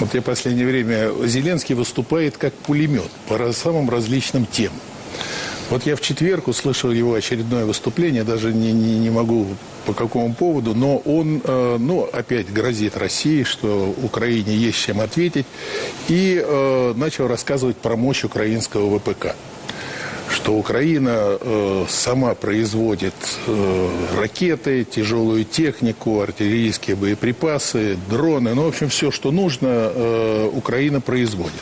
Вот я в последнее время Зеленский выступает как пулемет по самым различным темам. Вот я в четверг услышал его очередное выступление, даже не, не, не могу по какому поводу, но он, э, ну, опять грозит России, что Украине есть чем ответить, и э, начал рассказывать про мощь украинского ВПК что Украина э, сама производит э, ракеты, тяжелую технику, артиллерийские боеприпасы, дроны, ну, в общем, все, что нужно, э, Украина производит.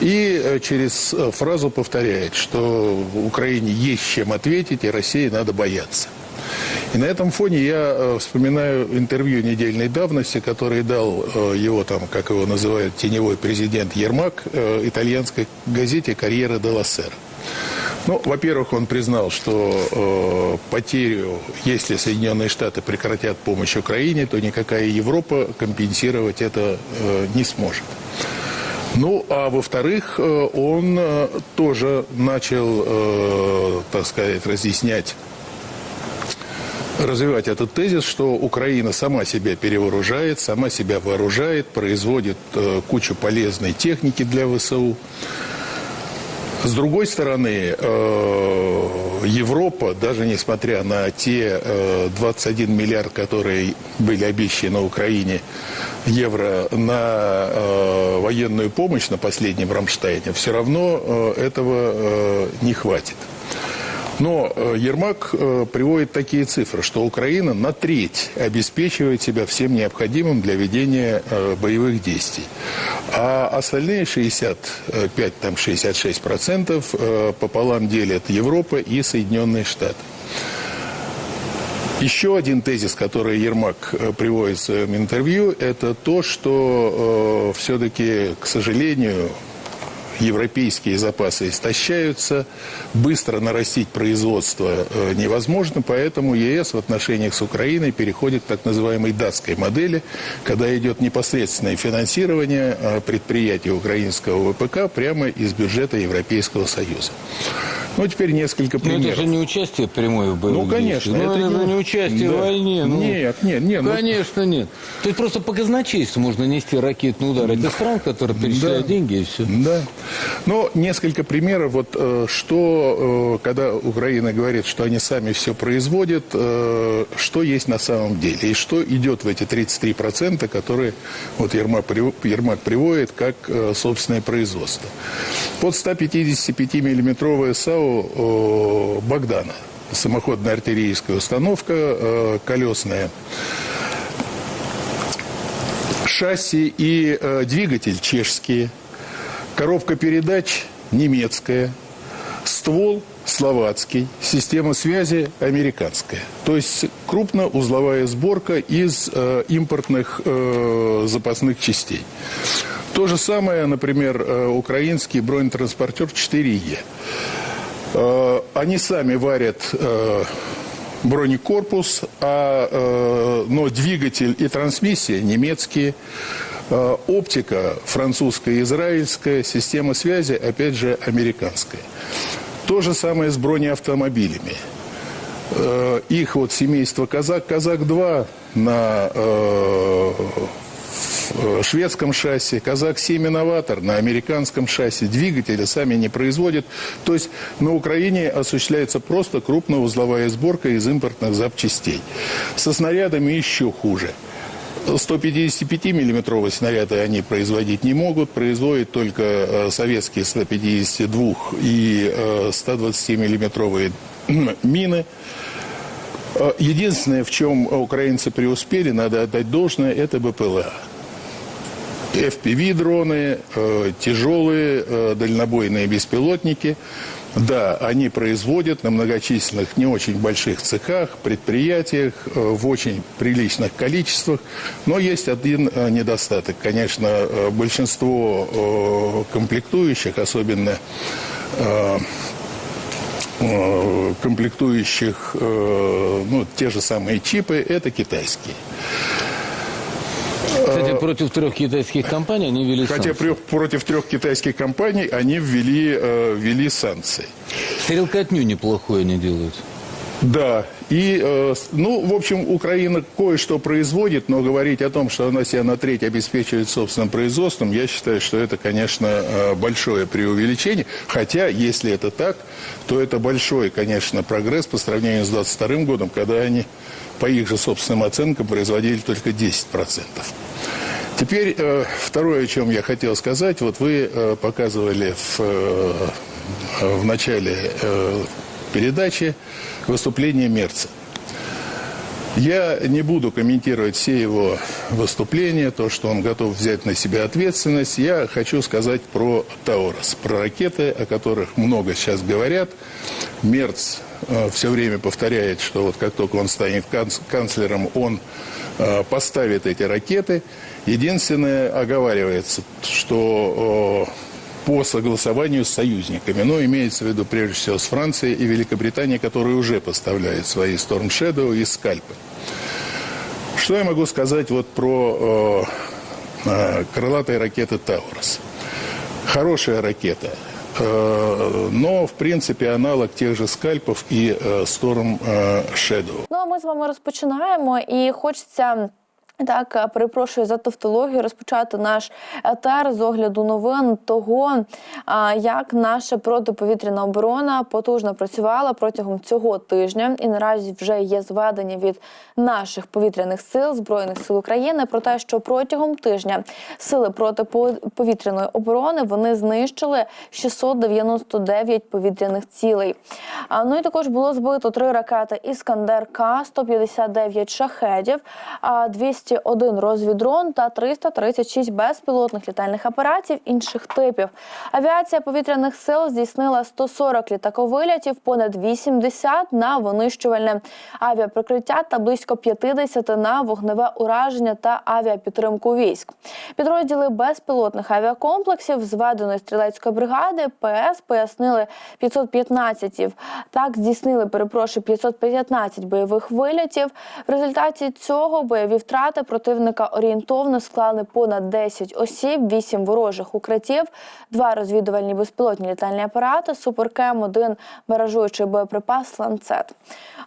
И э, через э, фразу повторяет, что Украине есть чем ответить, и России надо бояться. И на этом фоне я э, вспоминаю интервью недельной давности, который дал его там, как его называют, теневой президент Ермак итальянской газете «Карьера де ла Сера». Ну, во-первых, он признал, что э, потерю, если Соединенные Штаты прекратят помощь Украине, то никакая Европа компенсировать это э, не сможет. Ну, а во-вторых, э, он э, тоже начал, э, так сказать, разъяснять развивать этот тезис, что Украина сама себя перевооружает, сама себя вооружает, производит э, кучу полезной техники для ВСУ. С другой стороны, э, Европа, даже несмотря на те э, 21 миллиард, которые были обещаны Украине евро на э, военную помощь на последнем Рамштайне, все равно э, этого э, не хватит. Но э, Ермак э, приводит такие цифры, что Украина на треть обеспечивает себя всем необходимым для ведения э, боевых действий. А остальные 65, там 66 процентов э, пополам делят Европа и Соединенные Штаты. Еще один тезис, который Ермак приводит в своем интервью, это то, что э, все-таки, к сожалению, европейские запасы истощаются, быстро нарастить производство э, невозможно, поэтому ЕС в отношениях с Украиной переходит к так называемой датской модели, когда идет непосредственное финансирование э, предприятий украинского ВПК прямо из бюджета Европейского Союза. Ну, теперь несколько Ну, примеров. это же не участие прямое в боевых Ну, конечно. действиях. Ну, это, не участие Да. в войне. ну. Нет, нет, нет. ну, Конечно, нет. То есть просто по казначейству можно нести ракетный удар. Это стран, которые перечисляют Да. деньги, и все. Да. Но несколько примеров, вот э, что, э, когда Украина говорит, что они сами все производят, э, что есть на самом деле, и что идет в эти 33%, которые вот Ермак, Ермак приводит как собственное производство. Под 155-миллиметровая САУ э, Богдана, самоходная артиллерийская установка, э, колесная шасси и э, двигатель чешские, коробка передач немецкая, ствол словацкий, система связи американская. То есть крупноузловая сборка из импортных запасных частей. То же самое, например, украинский бронетранспортер 4Е. Э, Они сами варят э, бронекорпус, а, э, но двигатель и трансмиссия немецкие, оптика французская израильская, система связи, опять же, американская. То же самое с бронеавтомобилями. Их вот семейство «Казак», «Казак-2» на шведском шасси, «Казак-7» инноватор на американском шасси, двигатели сами не производят. То есть на Украине осуществляется просто крупноузловая сборка из импортных запчастей. Со снарядами еще хуже. 155-миллиметровые снаряды они производить не могут, производят только э, советские 152 и э, 120-миллиметровые мины. Э, Единственное, в чем украинцы преуспели, надо отдать должное, это БПЛА. FPV-дроны, э, тяжелые э, дальнобойные беспилотники. Да, они производят на многочисленных, не очень больших цехах, предприятиях, э, в очень приличных количествах. Но есть один э, недостаток. Конечно, э, большинство комплектующих, особенно комплектующих, ну, те же самые чипы, это китайские. Против трех китайских компаний они ввели Хотя санкции. при- против трех китайских компаний они ввели, э, ввели санкции. Стрелкотню неплохую они делают. Да, и, э, ну, в общем, Украина кое-что производит, но говорить о том, что она себя на треть обеспечивает собственным производством, я считаю, что это, конечно, э, большое преувеличение. Хотя, если это так, то это большой, конечно, прогресс по сравнению с 22 годом, когда они, по их же собственным оценкам, производили только 10%. Теперь э, второе, о чем я хотел сказать. Вот вы э, показывали в, э, в начале передачи выступление Мерца. Я не буду комментировать все его выступления, то, что он готов взять на себя ответственность. Я хочу сказать про Таурос, про ракеты, о которых много сейчас говорят. Мерц все время повторяет, что вот как только он станет канц- канцлером, он поставит эти ракеты. Единственное, оговаривается, что по согласованию с союзниками. Но имеется в виду прежде всего с Францией и Великобританией, которые уже поставляют свои Storm Shadow и скальпы. Что я могу сказать вот про э, крылатые ракеты Таурус? Хорошая ракета, э, но в принципе аналог тех же скальпов и э, Storm э, Shadow. Ну а ми з вами розпочинаємо, і хочеться. Так, е, перепрошую за тавтологію, розпочати наш етер з огляду новин того, як наша протиповітряна оборона потужно працювала протягом цього тижня, і наразі вже є зведення від наших повітряних сил збройних сил України про те, що протягом тижня сили протиповітряної оборони вони знищили 699 повітряних цілей. Ну і також було збито три ракети Іскандер К, 159 шахедів, а 201 розвідрон та 336 безпілотних літальних апаратів інших типів. Авіація повітряних сил здійснила 140 літаковилятів, понад 80 на винищувальне авіаприкриття та близько 50 на вогневе ураження та авіапідтримку військ. Підрозділи безпілотних авіакомплексів зведеної стрілецької бригади ПС пояснили 515 так здійснили, перепрошую, 515 бойових вилітів. В результаті цього бойові втрати противника орієнтовно склали понад 10 осіб, 8 ворожих укриттів, 2 розвідувальні безпілотні літальні апарати, суперкем, 1 баражуючий боєприпас ланцет.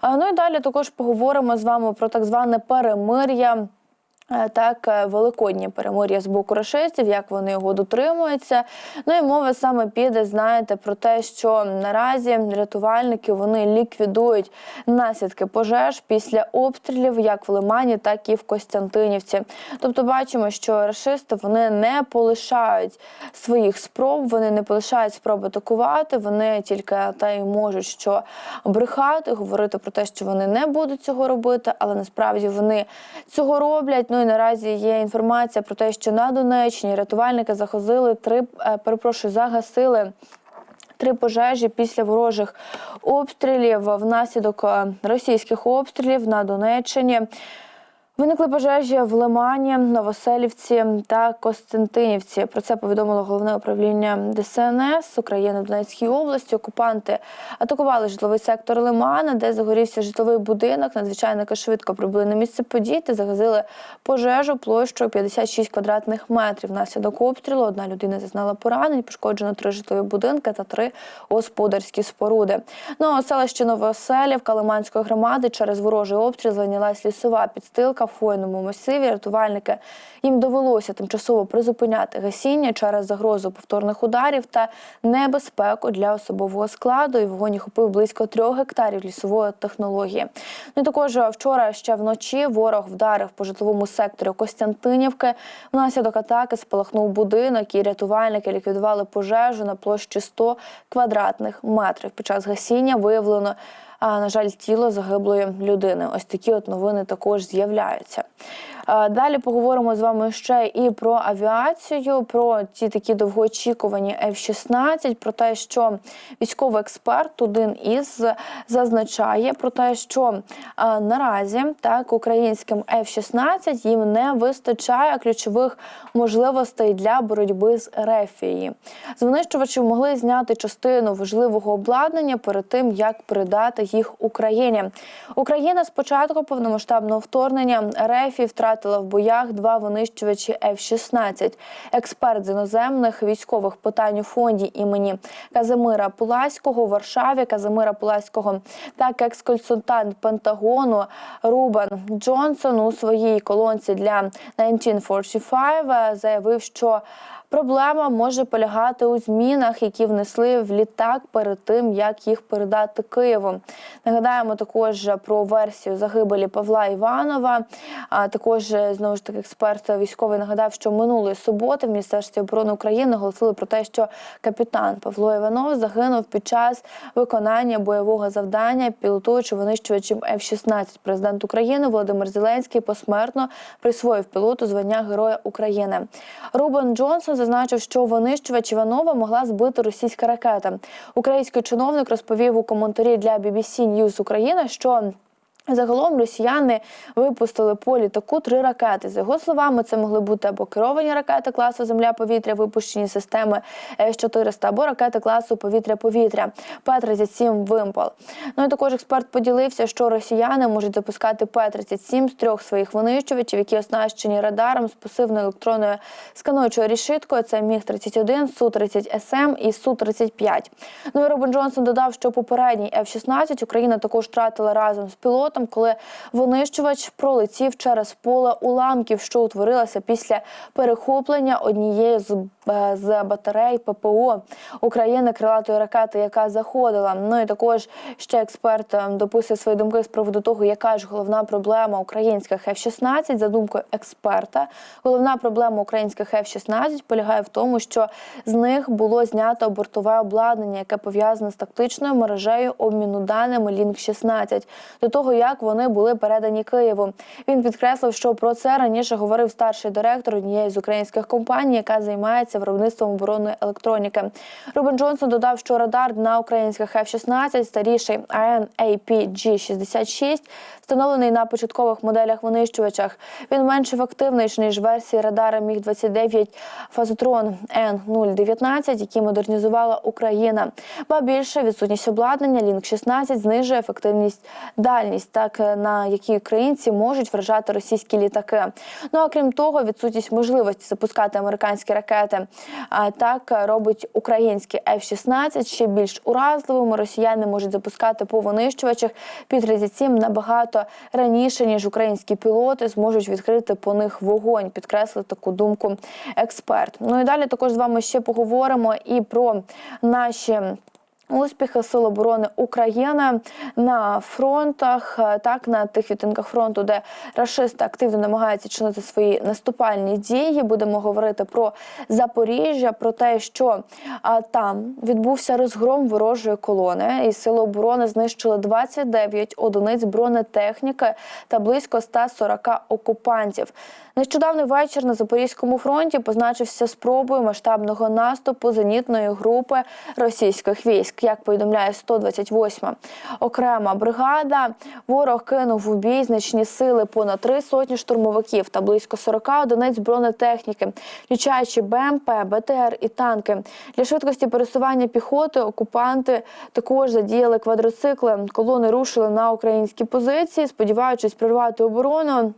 Ну і далі також поговоримо з вами про так зване перемир'я. Е, Так, е, великоднє перемир'я з боку рашистів, як вони його дотримуються. Ну і мова саме піде, знаєте, про те, що наразі рятувальники вони ліквідують наслідки пожеж після обстрілів як в Лимані, так і в Костянтинівці. Тобто бачимо, що рашисти вони не полишають своїх спроб, вони не полишають спроб атакувати, вони тільки та й можуть що брехати, говорити про те, що вони не будуть цього робити, але насправді вони цього роблять. Ну і наразі є інформація про те, що на Донеччині рятувальники захозили три, е, перепрошую, загасили. Три пожежі після ворожих обстрілів внаслідок е, російських обстрілів на Донеччині. Виникли пожежі в Лимані, Новоселівці та Костянтинівці. Про це повідомило головне управління ДСНС України в Донецькій області. Окупанти атакували житловий сектор Лимана, де загорівся житловий будинок. Надзвичайники швидко прибули на місце подій та загасили пожежу площою 56 квадратних метрів. Внаслідок обстрілу одна людина зазнала поранень, пошкоджено три житлові будинки та три господарські споруди. Ну а у Новоселівка Лиманської громади через ворожий обстріл зайнялась лісова підстилка хвойному масиві. Рятувальники їм довелося тимчасово призупиняти гасіння через загрозу повторних ударів та небезпеку для особового складу. І вогонь охопив близько трьох гектарів лісової технології. Ну і також вчора ще вночі ворог вдарив по житловому секторі Костянтинівки. Внаслідок атаки спалахнув будинок, і рятувальники ліквідували пожежу на площі 100 квадратних метрів. Під час гасіння виявлено. На жаль, тіло загиблої людини. Ось такі от новини також з'являються. А, Далі поговоримо з вами ще і про авіацію, про ті такі довгоочікувані F-16, про те, що військовий експерт один із зазначає про те, що наразі так українським F-16 їм не вистачає ключових можливостей для боротьби з рефії. З винищувачів могли зняти частину важливого обладнання перед тим, як передати їх Україні. Україна з початку повномасштабного вторгнення РФ втратила втратила в боях два винищувачі F-16. Експерт з іноземних військових питань у фонді імені Казимира Пуласького у Варшаві. Казимира Пуласького так екс-консультант Пентагону Рубен Джонсон у своїй колонці для 1945 заявив, що Проблема може полягати у змінах, які внесли в літак перед тим, як їх передати Києву. Нагадаємо також про версію загибелі Павла Іванова. А також знову ж таки експерт військовий нагадав, що минулої суботи в міністерстві оборони України оголосили про те, що капітан Павло Іванов загинув під час виконання бойового завдання, пілотуючи винищувачем F-16. Президент України Володимир Зеленський посмертно присвоїв пілоту звання Героя України. Рубен Джонсон зазначив, що винищувач Іванова могла збити російська ракета. Український чиновник розповів у коментарі для BBC News Україна, що Загалом росіяни випустили по літаку три ракети. За його словами, це могли бути або керовані ракети класу Земля-повітря, випущені системи С-400, або ракети класу повітря-повітря П-37 «Вимпел». Ну і також експерт поділився, що росіяни можуть запускати П-37 з трьох своїх винищувачів, які оснащені радаром з пасивною електронною скануючою рішиткою. Це Міг-31, Су-30СМ і Су-35. Ну і Робин Джонсон додав, що попередній F-16 Україна також втратила разом з пілотом, коли винищувач пролетів через поле уламків, що утворилося після перехоплення однієї з, е, з батарей ППО України крилатої ракети, яка заходила. Ну і також ще експерт е, дописує свої думки з приводу того, яка ж головна проблема українських F-16. За думкою експерта, головна проблема українських F-16 полягає в тому, що з них було знято бортове обладнання, яке пов'язане з тактичною мережею обміну даними Link 16 до того, як вони були передані Києву. Він підкреслив, що про це раніше говорив старший директор однієї з українських компаній, яка займається виробництвом оборонної електроніки. Рубен Джонсон додав, що радар на українських F-16 старіший AN-APG-66 встановлений на початкових моделях винищувачах. Він менш ефективний ніж версії радара Міг-29 Фазотрон Н-019, які модернізувала Україна. Ба більше відсутність обладнання Лінк 16 знижує ефективність дальність, так на якій українці можуть вражати російські літаки. Ну а крім того, відсутність можливості запускати американські ракети. Так робить українські F-16 ще більш уразливими. Росіяни можуть запускати по винищувачах під 37 набагато раніше ніж українські пілоти зможуть відкрити по них вогонь. Підкреслив таку думку експерт. Ну і далі також з вами ще поговоримо і про наші. Успіхи Сил оборони України на фронтах, е, так на тих відтинках фронту, де рашисти активно намагаються чинити свої наступальні дії. Будемо говорити про Запоріжжя, про те, що а, там відбувся розгром ворожої колони, і сили оборони знищили 29 одиниць бронетехніки та близько 140 окупантів. Нещодавний вечір на Запорізькому фронті позначився спробою масштабного наступу зенітної групи російських військ. Як повідомляє 128-ма окрема бригада, ворог кинув у бій значні сили понад три сотні штурмовиків та близько 40 одиниць бронетехніки, включаючи БМП, БТР і танки. Для швидкості пересування піхоти окупанти також задіяли квадроцикли. Колони рушили на українські позиції, сподіваючись прорвати оборону.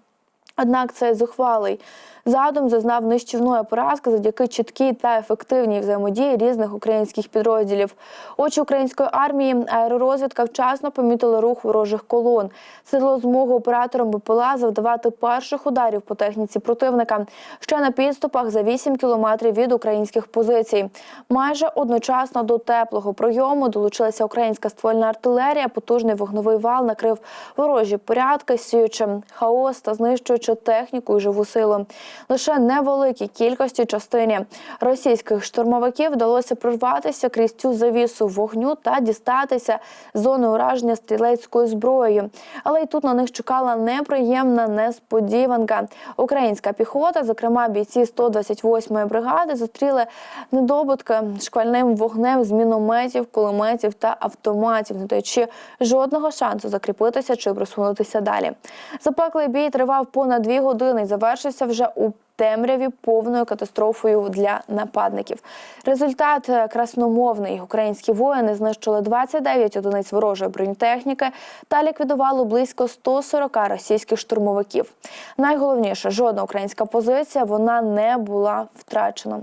Однак цей зухвалий задум зазнав нищівної поразки завдяки чіткій та ефективній взаємодії різних українських підрозділів. Очі української армії аеророзвідка вчасно помітили рух ворожих колон. Це дало змогу операторам БПЛА завдавати перших ударів по техніці противника ще на підступах за 8 кілометрів від українських позицій. Майже одночасно до теплого пройому долучилася українська ствольна артилерія. Потужний вогновий вал накрив ворожі порядки, сіючи хаос та знищуючи техніку і живу силу. Лише невеликій кількості частині російських штурмовиків вдалося прорватися крізь цю завісу вогню та дістатися зони ураження стрілецькою зброєю. Але й тут на них чекала неприємна несподіванка. Українська піхота, зокрема бійці 128-ї бригади, зустріли недобутки шквальним вогнем з мінометів, кулеметів та автоматів, не даючи жодного шансу закріпитися чи просунутися далі. Запеклий бій тривав понад дві години і завершився вже у у темряві повною катастрофою для нападників. Результат е, красномовний. Українські воїни знищили 29 одиниць ворожої бронетехніки та ліквідували близько 140 російських штурмовиків. Найголовніше, жодна українська позиція вона не була втрачена.